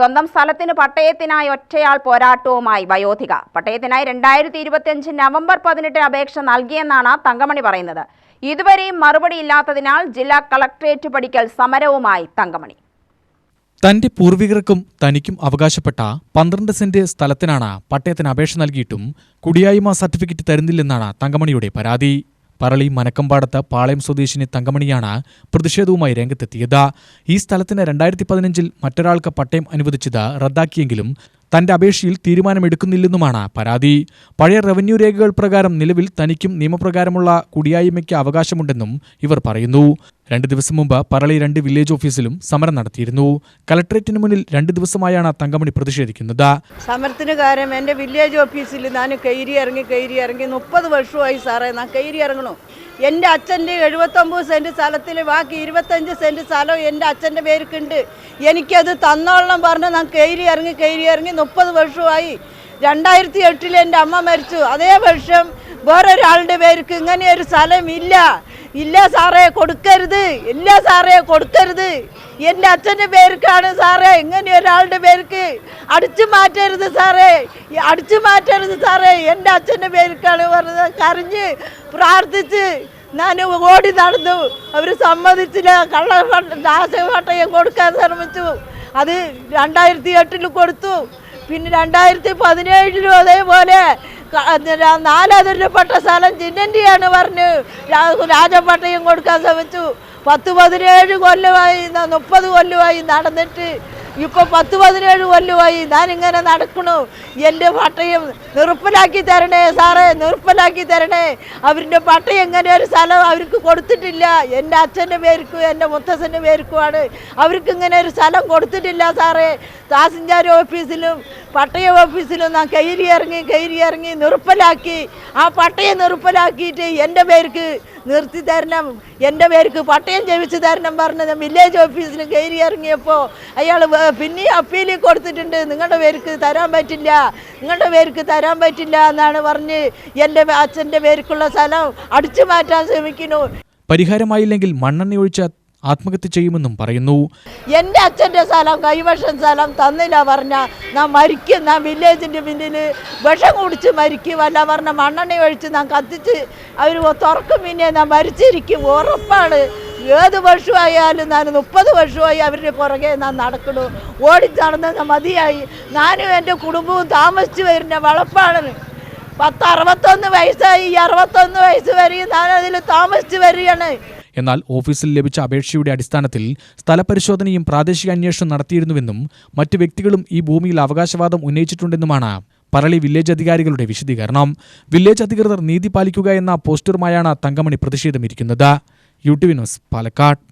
സ്വന്തം സ്ഥലത്തിന് പട്ടയത്തിനായി ഒറ്റയാൾ പോരാട്ടവുമായി വയോധിക. പട്ടയത്തിനായി രണ്ടായിരത്തി ഇരുപത്തിയഞ്ച് നവംബർ പതിനെട്ടിന് അപേക്ഷ നൽകിയെന്നാണ് തങ്കമണി പറയുന്നത്. ഇതുവരെയും മറുപടി ഇല്ലാത്തതിനാൽ ജില്ലാ കളക്ടറേറ്റ് പടിക്കൽ സമരവുമായി തങ്കമണി. തന്റെ പൂർവികർക്കും തനിക്കും അവകാശപ്പെട്ട പന്ത്രണ്ട് സെന്റ് സ്ഥലത്തിനാണ് പട്ടയത്തിന് അപേക്ഷ നൽകിയിട്ടും കുടിയായ്മ സർട്ടിഫിക്കറ്റ് തരുന്നില്ലെന്നാണ് തങ്കമണിയുടെ പരാതി. പറളി മനക്കമ്പാടത്ത് പാളയം സ്വദേശിനി തങ്കമണിയാണ് പ്രതിഷേധവുമായി രംഗത്തെത്തിയത്. ഈ സ്ഥലത്തിന് രണ്ടായിരത്തി പതിനഞ്ചിൽ മറ്റൊരാൾക്ക് പട്ടയം അനുവദിച്ചത് റദ്ദാക്കിയെങ്കിലും തന്റെ അപേക്ഷയിൽ തീരുമാനമെടുക്കുന്നില്ലെന്നുമാണ് പരാതി. പഴയ റവന്യൂ രേഖകൾ പ്രകാരം നിലവിൽ തനിക്കും നിയമപ്രകാരമുള്ള കുടിയായ്മയ്ക്ക് അവകാശമുണ്ടെന്നും ഇവർ പറയുന്നു. രണ്ട് ദിവസം മുമ്പ് പറളി രണ്ട് വില്ലേജ് ഓഫീസിലും സമരം നടത്തിയിരുന്നു. കലക്ടറേറ്റിന് മുന്നിൽ രണ്ട് ദിവസമായാണ് തങ്കമണി പ്രതിഷേധിക്കുന്നത്. സമരത്തിന് കാര്യം എന്റെ വില്ലേജ് ഓഫീസിൽ ഞാൻ കയറി ഇറങ്ങി കയറി ഇറങ്ങി മുപ്പത് വർഷമായി സാറേ ഞാൻ കയറി ഇറങ്ങണു. എന്റെ അച്ഛന്റെ എഴുപത്തൊമ്പത് സെന്റ് സ്ഥലത്തിൽ ബാക്കി ഇരുപത്തഞ്ച് സെന്റ് സ്ഥലം എന്റെ അച്ഛന്റെ പേർക്കുണ്ട് എനിക്കത് തന്നോളണം പറഞ്ഞ് ഞാൻ കയറി ഇറങ്ങി കയറി ഇറങ്ങി മുപ്പത് വർഷമായി. രണ്ടായിരത്തി എട്ടിൽ എന്റെ അമ്മ മരിച്ചു. അതേ വർഷം വേറൊരാളുടെ പേർക്ക് ഇങ്ങനെ ഒരു സ്ഥലം ഇല്ല സാറേ കൊടുക്കരുത്. ഇല്ല സാറേ കൊടുക്കരുത്. എന്റെ അച്ഛന്റെ പേർക്കാണ് സാറേ ഇങ്ങനെ ഒരാളുടെ പേർക്ക്? അടിച്ചു മാറ്റരുത് സാറേ അടിച്ചു മാറ്റരുത് സാറേ. എന്റെ അച്ഛന്റെ പേർക്കാണ് പറഞ്ഞത്. കരഞ്ഞ് പ്രാർത്ഥിച്ച് ഞാൻ ഓടി നടന്നു. അവർ സമ്മതിച്ചില്ല. കള്ള ദാസപട്ടയം കൊടുക്കാൻ ശ്രമിച്ചു. അത് രണ്ടായിരത്തി എട്ടിൽ കൊടുത്തു. പിന്നെ രണ്ടായിരത്തി പതിനേഴിലും അതേപോലെ നാലതിരിൽപ്പെട്ട സ്ഥലം ചിന്നന്റെയാണ് പറഞ്ഞ് രാജപട്ടയും കൊടുക്കാൻ ശ്രമിച്ചു. പത്ത് പതിനേഴ് കൊല്ലമായി മുപ്പത് കൊല്ലമായി നടന്നിട്ട് ഇപ്പൊ പത്ത് പതിനേഴ് കൊല്ലമായി ഞാനിങ്ങനെ നടക്കണു. എന്റെ പട്ടയം നിർപ്പലാക്കി തരണേ സാറേ നിർപ്പലാക്കി തരണേ. അവരുടെ പട്ടയം എങ്ങനെ ഒരു സ്ഥലം അവർക്ക് കൊടുത്തിട്ടില്ല. എന്റെ അച്ഛന്റെ പേർക്കും എന്റെ മുത്തച്ഛന്റെ പേർക്കുമാണ്. അവർക്ക് ഇങ്ങനെ ഒരു സ്ഥലം കൊടുത്തിട്ടില്ല സാറേ. താസഞ്ചാരി ഓഫീസിലും പട്ടയ ഓഫീസിൽ ഞാൻ കയറി ഇറങ്ങി കയറി ഇറങ്ങി നിർപ്പലാക്കി. ആ പട്ടയം നിർപ്പലാക്കിയിട്ട് എന്റെ പേർക്ക് നിർത്തി തരണം. എന്റെ പേർക്ക് പട്ടയം ജപിച്ച് തരണം പറഞ്ഞത് വില്ലേജ് ഓഫീസിൽ കയറി ഇറങ്ങിയപ്പോൾ അയാൾ പിന്നെയും അപ്പീലിൽ കൊടുത്തിട്ടുണ്ട്. നിങ്ങളുടെ പേർക്ക് തരാൻ പറ്റില്ല. നിങ്ങളുടെ പേർക്ക് തരാൻ പറ്റില്ല എന്നാണ് പറഞ്ഞ് എന്റെ അച്ഛന്റെ പേർക്കുള്ള സ്ഥലം അടിച്ചു മാറ്റാൻ ശ്രമിക്കുന്നു. പരിഹാരമായില്ലെങ്കിൽ മണ്ണെണ്ണ ഒഴിച്ച് ആത്മഹത്യ ചെയ്യുമെന്നും പറയുന്നു. എന്റെ അച്ഛന്റെ സ്ഥലം കൈവശം സ്ഥലം തന്നില്ല പറഞ്ഞ ഞാൻ മരിക്കും. ഞാൻ വില്ലേജിന്റെ പിന്നിൽ വിഷം കുടിച്ച് മരിക്കും അല്ല പറഞ്ഞ മണ്ണെണ്ണ ഒഴിച്ച് ഞാൻ കത്തിച്ച് അവർ തുറക്കും. പിന്നെ ഞാൻ മരിച്ചിരിക്കും. ഉറപ്പാണ്. ഏത് വർഷമായാലും ഞാൻ മുപ്പത് വർഷമായി അവരുടെ പുറകെ ഞാൻ നടക്കണു ഓടി നടന്ന മതിയായി. ഞാനും എന്റെ കുടുംബവും താമസിച്ചു വരുന്ന വളപ്പാണ്. പത്ത് അറുപത്തൊന്ന് വയസ്സായി. അറുപത്തൊന്ന് വയസ്സ് വരെ ഞാനതിൽ താമസിച്ച് വരികയാണ്. എന്നാൽ ഓഫീസിൽ ലഭിച്ച അപേക്ഷയുടെ അടിസ്ഥാനത്തിൽ സ്ഥലപരിശോധനയും പ്രാദേശിക അന്വേഷണം നടത്തിയിരുന്നുവെന്നും മറ്റു വ്യക്തികളും ഈ ഭൂമിയിൽ അവകാശവാദം ഉന്നയിച്ചിട്ടുണ്ടെന്നുമാണ് പറളി വില്ലേജ് അധികാരികളുടെ വിശദീകരണം. വില്ലേജ് അധികൃതർ നീതി പാലിക്കുക എന്ന പോസ്റ്ററുമായാണ് Thankamani പ്രതിഷേധമിരിക്കുന്നത് U T V news Palakkad.